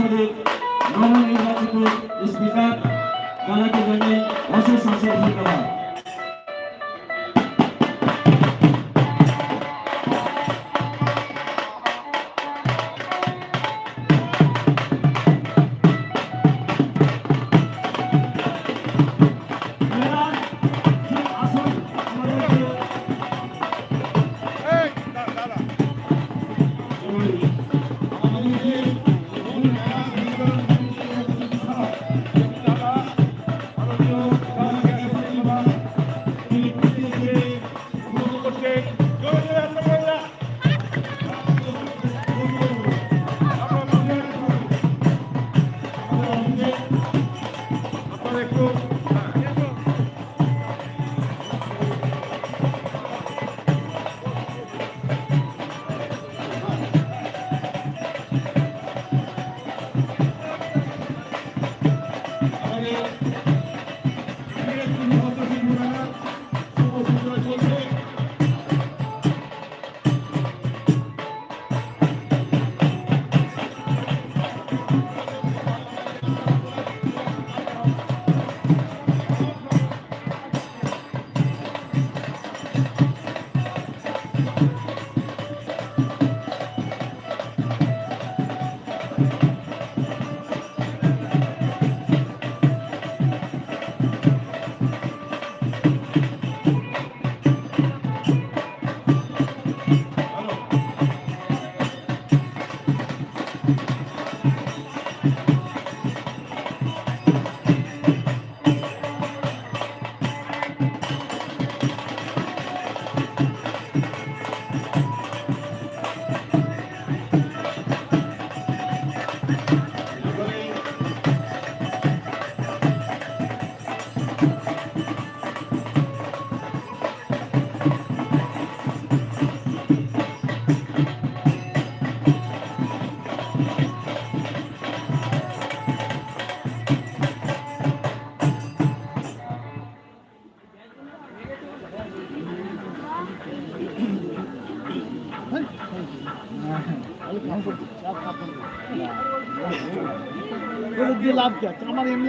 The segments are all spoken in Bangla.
পরিষদের নবনির্বাচিত স্পিকার তালাকে জানিয়ে অশেষ অশেষ ধন্যবাদ।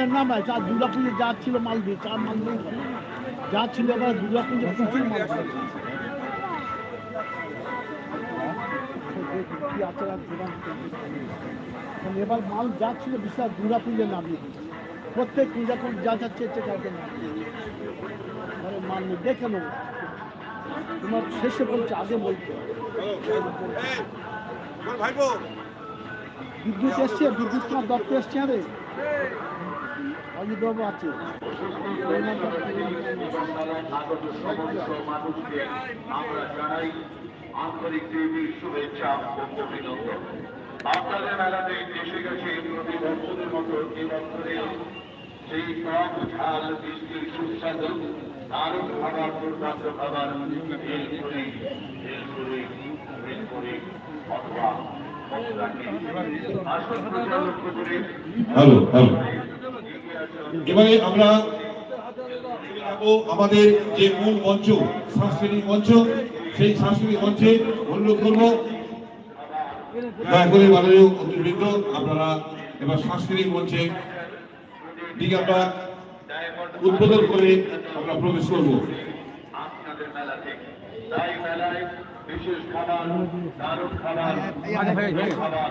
আছে আমার এমনি নাম আছে আর দুর্গা পুজো যা ছিল মাল দিয়ে চার মাল দিয়ে যা ছিল এবার দুর্গা পুজো প্রচুর মাল এবার মাল যা ছিল বিশাল দুর্গা পুজো নামিয়ে প্রত্যেক পূজা কোন যা যাচ্ছে হচ্ছে কাউকে না মাল নেই দেখে নেব। তোমার শেষে বলছে আগে বলছে। ভাইবো বিদ্যুৎ এসছে বিদ্যুৎ তোমার দপ্তর এসছে আরে। অজিত বাবু আছে আমরা জানাই আন্তরিক দেবীর শুভেচ্ছা ও অভিনন্দন আপনাদের মেলাতে এসে গেছে প্রতি বছরের মতো এ বছরে সেই টক ঝাল বৃষ্টির হ্যালো হ্যালো এগিয়ে আসুন এবারে আমরা আমাদের যে মূল মঞ্চ সাংস্কৃতিক মঞ্চ সেই সাংস্কৃতিক মঞ্চে অনুরোধ করব। দয়া করে মাননীয় অতিবৃন্দ আপনারা এবার সাংস্কৃতিক মঞ্চে দিকে আমরা উদ্বোধন করে আমরা প্রবেশ করব। বিশেষ খাবার দারুণ খাবার খাবার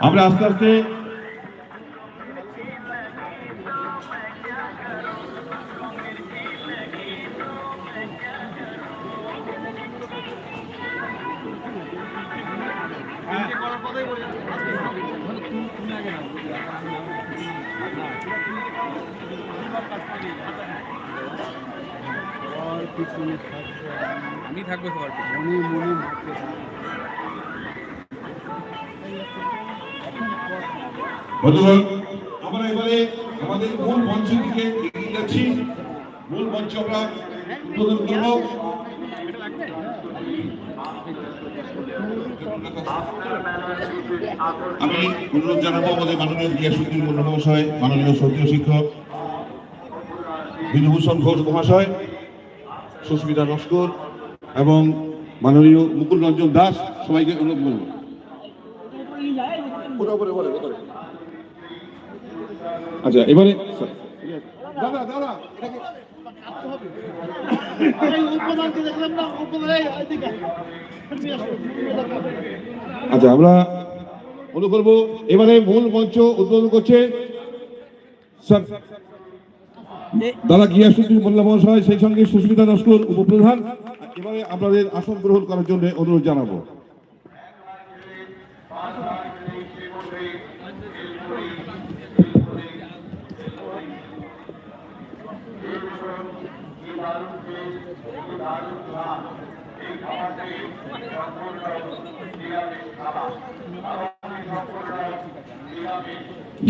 আমরা আস্তে আস্তে বন্ধুগণ, আমরা এবারে আমাদের মূল মঞ্চ দিকে এগিয়ে যাচ্ছি। মূল মঞ্চ আমরা উদ্বোধন করব। আমি অনুরোধ জানাব আমাদের মাননীয় গিয়াসুদ্দিন মুন্না মহাশয় মাননীয় সক্রিয় শিক্ষক বিধুভূষণ ঘোষ মহাশয়, সুস্মিতা নস্কর এবং মাননীয় মুকুল রঞ্জন দাস সবাইকে অনুরোধ করব। আচ্ছা এবারে দাদা। আচ্ছা আমরা অনুরোধ করব। এবারে মূল মঞ্চ উদ্বোধন করছে স্যার। দাদা গিয়াসুদ্দিন মোল্লা মহাশয় সেই সঙ্গে সুস্মিতা নস্কর উপপ্রধান। এবারে আপনাদের আসন গ্রহণ করার জন্য অনুরোধ জানাব।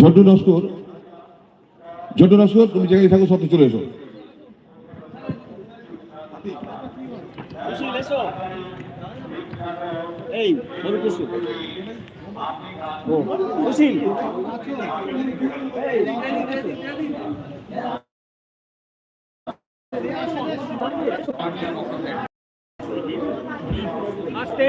ঝন্টু নস্কর ঝন্টু নস্কর তুমি জায়গায় থাকো সত্যি চলে এসো। এই আস্তে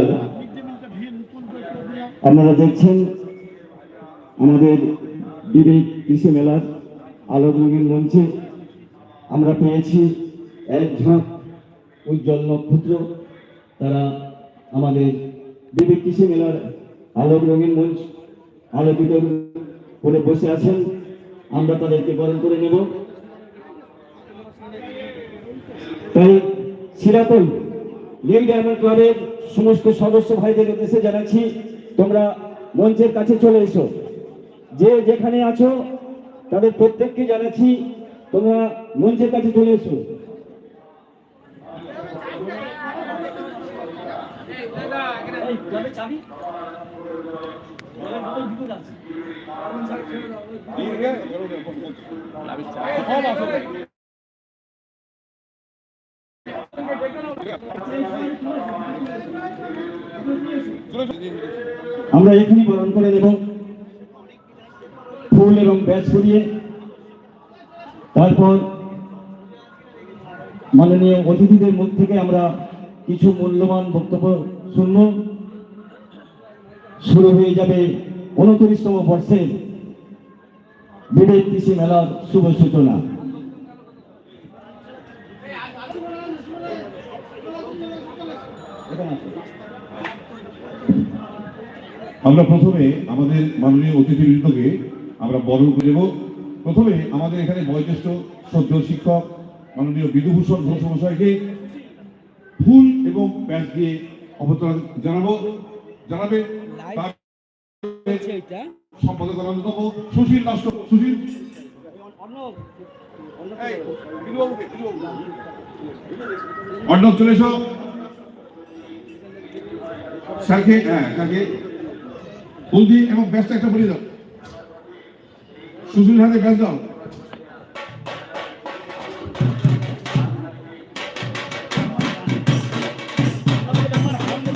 দিলাম আপনারা দেখছেন আমাদের বিবেক কৃষি মেলার আলোক রঙিন মঞ্চে আমরা পেয়েছি এক ঝাঁক উজ্জ্বল নক্ষত্র। তারা আমাদের বিবেক কৃষি মেলার আলোক রঙিন মঞ্চ আলোকিত করে বসে আছেন। আমরা তাদেরকে বরণ করে নেব। তাই সিরাতুল নীল ডায়মন্ড ক্লাবের সমস্ত সদস্য ভাইদের উদ্দেশ্যে জানাচ্ছি, তোমরা মঞ্চের কাছে চলে এসো। যে যেখানে আছো, তাদের প্রত্যেককে জানাচ্ছি, তোমরা মঞ্চের কাছে চলে এসো। আমরা এখানে বরণ করে দেব ফুল এবং ব্যাচ করিয়ে তারপর মাননীয় অতিথিদের মুখ থেকে আমরা কিছু মূল্যবান বক্তব্য শুনব। শুরু হয়ে যাবে উনত্রিশতম বর্ষের বিবেক কৃষি মেলার শুভ সূচনা। আমরা প্রথমে আমাদের মাননীয় অতিথিবৃন্দকে আমরা বরণ করে দেব প্রথমে আমাদের এখানে বয়োজ্যেষ্ঠ শ্রদ্ধেয় শিক্ষক মাননীয় বিধুভূষণ ঘোষ মহাশয়কে ফুল এবং ব্যাস দিয়ে অবতরণ জানাব। জানাবে সম্পাদক অন্যতম সুশীল দাস সুশীল। অর্ণব চলে এসো। স্যারকে হ্যাঁ স্যারকে। ফুল দিয়ে এবং ব্যস্ত একটা বলে দাও। সুশীল হাতে ব্যাস দাও।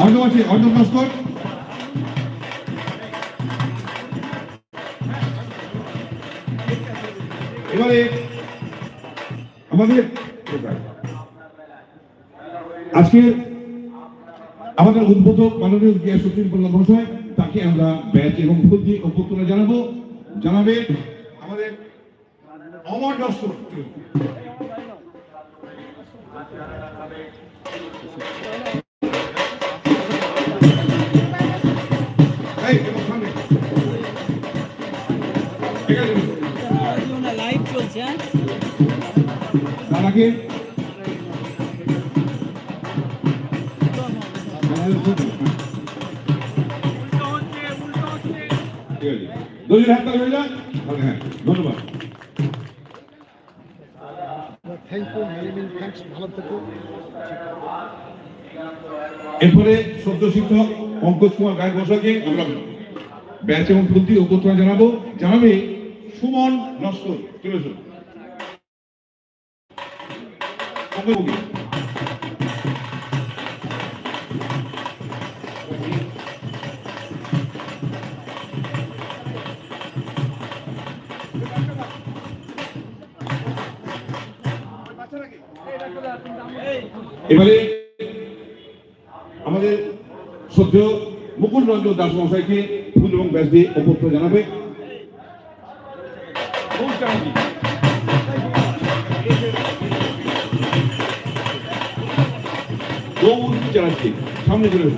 অর্ণব আছে অর্ণব নস্কর এবারে আমাদের আজকে আমাদের উদ্বোধক মাননীয় গিয়া সচিন মহাশয় তাকে আমরা ব্যাচ এবং ফুল অভ্যর্থনা জানাব। জানাবে আমাদের অমর চলছে হ্যাঁ? তার আগে দলিল হাত তালি হয়ে যাক তাহলে হ্যাঁ ধন্যবাদ থ্যাংক ইউ ভালো থেকো এরপরে সদ্য শিক্ষক পঙ্কজ কুমার গায়ক বসাকে আমরা ব্যাচ এবং প্রতি অভ্যর্থনা জানাব। জানাবে সুমন নস্কর। চলে এসো এবারে আমাদের সদ্য মুকুল রঞ্জন দাস মহাশয়কে ফুল এবং ব্যাস দিয়ে অভ্যর্থ জানাবে। চালাচ্ছে সামনে চলে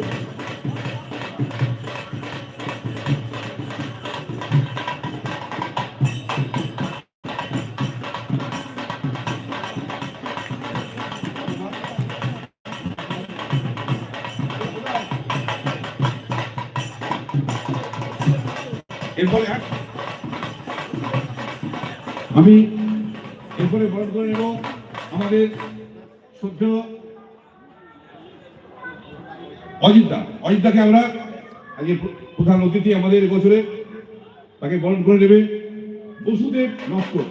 এরপরে বরণ করে নেব আমাদের সদ্য অজিতদা অজিতদাকে আমরা আজকে প্রধান অতিথি আমাদের এবছরে তাকে বরণ করে নেবে। বসুদেব নস্কর।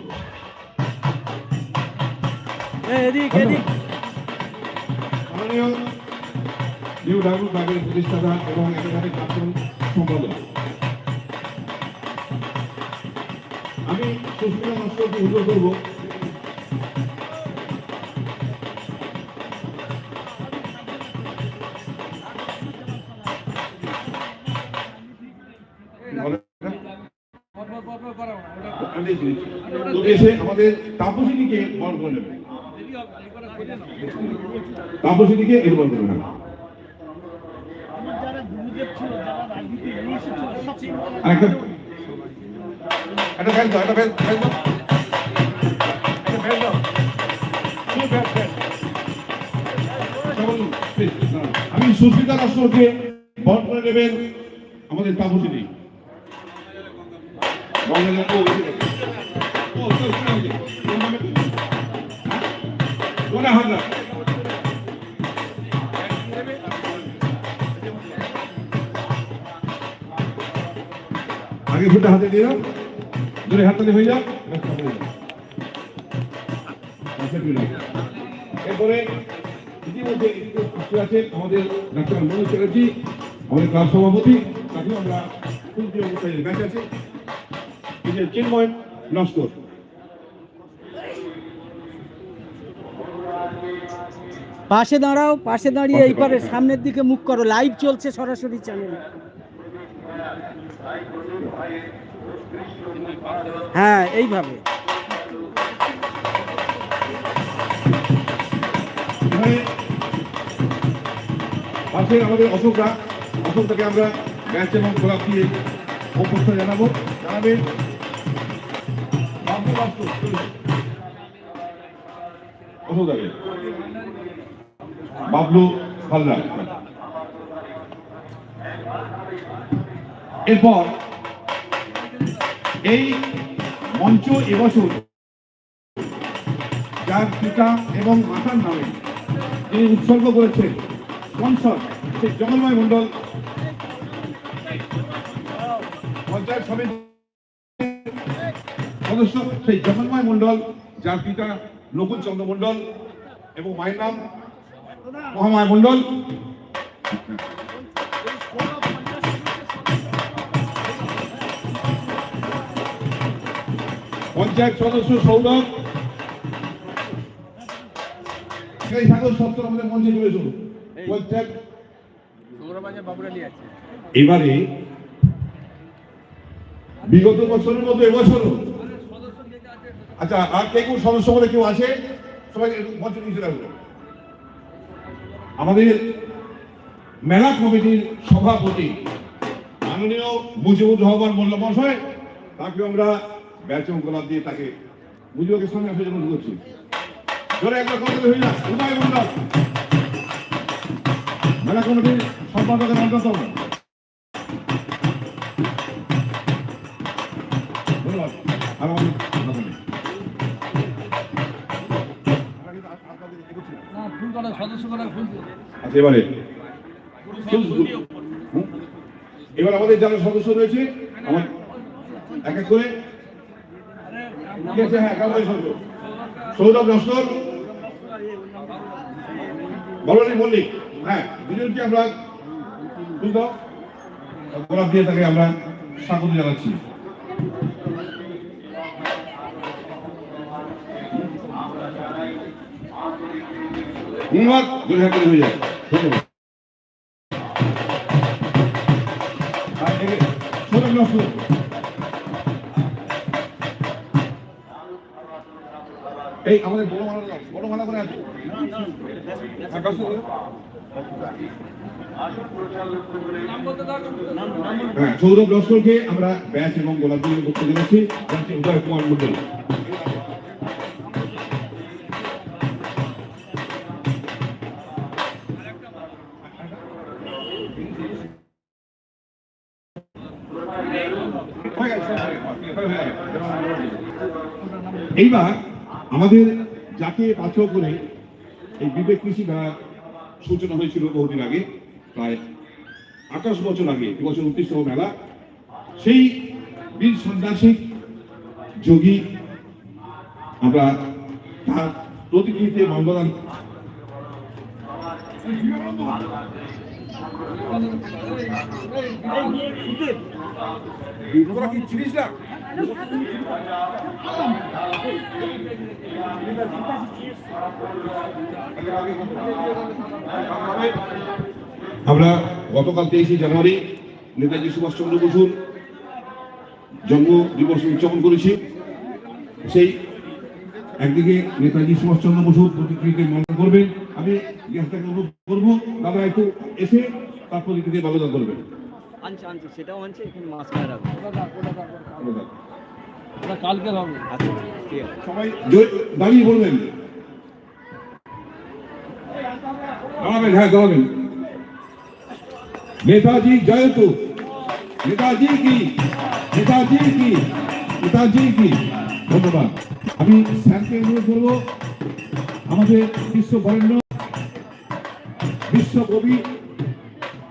নিউ বাগের প্রতিষ্ঠাতা এবং একেবারে প্রাক্তন সম্পাদক। আমি সুস্মিতা নস্করকে অনুরোধ করব তো এসে আমাদের তাপসিনীকে করে নেবে। তাপসিনীকে এর করে একটা। আমি সুস্মিতা নস্করকে বরণ করে নেবেন আমাদের তাপসিনী। আগে ফুটে হাতে দিয়ে দূরে হাততালি হয়ে যাও। আচ্ছা। এরপরে ইতিমধ্যে আমাদের ডাক্তার মনোজ চ্যাটার্জি, আমাদের ক্লাব সভাপতি, তাকেও আমরা ব্যাচ আছে চিন্ময় নস্কর পাশে দাঁড়াও পাশে দাঁড়িয়ে এইবারে সামনের দিকে মুখ করো লাইভ চলছে সরাসরি চ্যানেলে হ্যাঁ এইভাবে। পাশে আমাদের অশোকরা অশোকটাকে আমরা ব্যাচ এবং গোলাপ দিয়ে অভ্যর্থনা জানাব। জানাবেন বাবলু হালদার। এরপর এই মঞ্চ এবছর যার পিতা এবং মাতার নামে তিনি উৎসর্গ করেছেন স্পন্সর সেই জগন্ময় মণ্ডল পঞ্চায়েত সমিতি সদস্য সেই জগন্ময় মণ্ডল যার পিতা নকুল চন্দ্র মণ্ডল এবং মায়ের নাম মহামায়া মণ্ডল। পঞ্চায়েত সদস্য সৌরভ। সেই সাগর সত্য আমাদের মঞ্চে চলে পঞ্চায়েত এবারে বিগত বছরের মতো এবছরও আচ্ছা আর কে কোন সদস্য বলে কেউ আছে? সবাই মঞ্চে নিচে রাখব আমাদের মেলা কমিটির সভাপতি মাননীয় মুজিবুর রহমান মোল্লা মহাশয় তাকে আমরা ব্যাচম গোলাপ দিয়ে তাকে মুজিবুরের সঙ্গে আসলে অনুরোধ করছি। ধরে একবার কথা হয়ে না। উদয় মন্ডল মেলা কমিটির সম্পাদকের অন্যতম আচ্ছা এবারে। এবার আমাদের যারা সদস্য রয়েছে আমার এক এক করে। কি আছে? হ্যাঁ কারবারি সদস্য। সৌরভ নস্কর বলনি মল্লিক। হ্যাঁ দুজনকে আমরা গোলাপ দিয়ে তাকে আমরা স্বাগত জানাচ্ছি। ধন্যবাদ হাতে হয়ে যায় ধন্যবাদ এই, আমাদের বড় মালা বড় মালা করে আছে হ্যাঁ সৌরভ লস্করকে আমরা ব্যাচ এবং গোলাপ করতে যাচ্ছে উদয় কুমার মন্ডল এইবার আমাদের যাকে পাথর করে এই বিবেক কৃষি মেলা সূচনা হয়েছিল বহুদিন আগে, প্রায় আঠাশ বছর আগে এবছর উনত্রিশতম মেলা। সেই বীর সন্ন্যাসিক যোগী আমরা তার প্রতিকৃতিতে মাল্যদান তোরা কি চিনিস না? আমরা গতকাল তেইশে জানুয়ারি নেতাজি সুভাষচন্দ্র বসুর জন্ম দিবস উদযাপন করেছি। সেই একদিকে নেতাজি সুভাষচন্দ্র বসুর প্রতিকৃতিতে মনে করবেন। আমি অনুরোধ করব, দাদা একটু এসে তার প্রতিকৃতি আলোচনা করবেন। আনছে আনছে সেটাও আনছে এখানে মাছ খায় রাখব ওটা কালকে হবে। আচ্ছা ঠিক আছে। সবাই দাঁড়িয়ে বলবেন। দাঁড়াবেন হ্যাঁ দাঁড়াবেন। নেতাজি জয়তু। নেতাজি কি? নেতাজি কি? নেতাজি কি? ধন্যবাদ। আমি স্যারকে অনুরোধ করব আমাদের বিশ্ব বরেণ্য বিশ্বকবি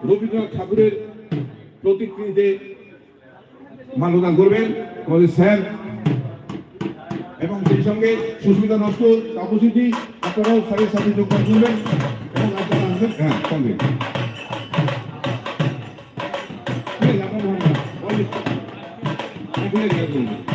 রবীন্দ্রনাথ ঠাকুরের প্রতিকৃতিতে মাল্যদান করবেন আমাদের স্যার। এবং সেই সঙ্গে সুস্মিতা নস্কর তাপসিটি আপনারাও স্যারের সাথে যোগদান করবেন। এবং আপনারা আসবেন। হ্যাঁ এই, আপনার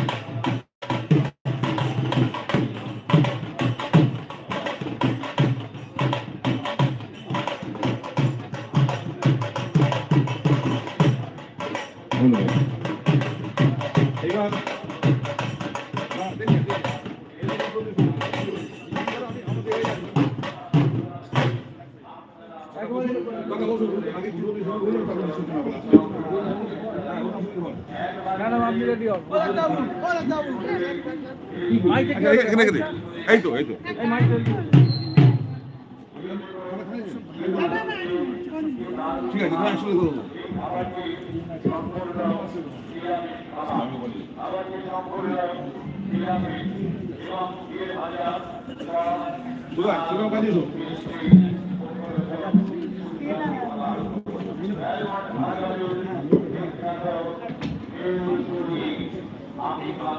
এই তো এই তো। ঠিক আছে করব কাজে সুগা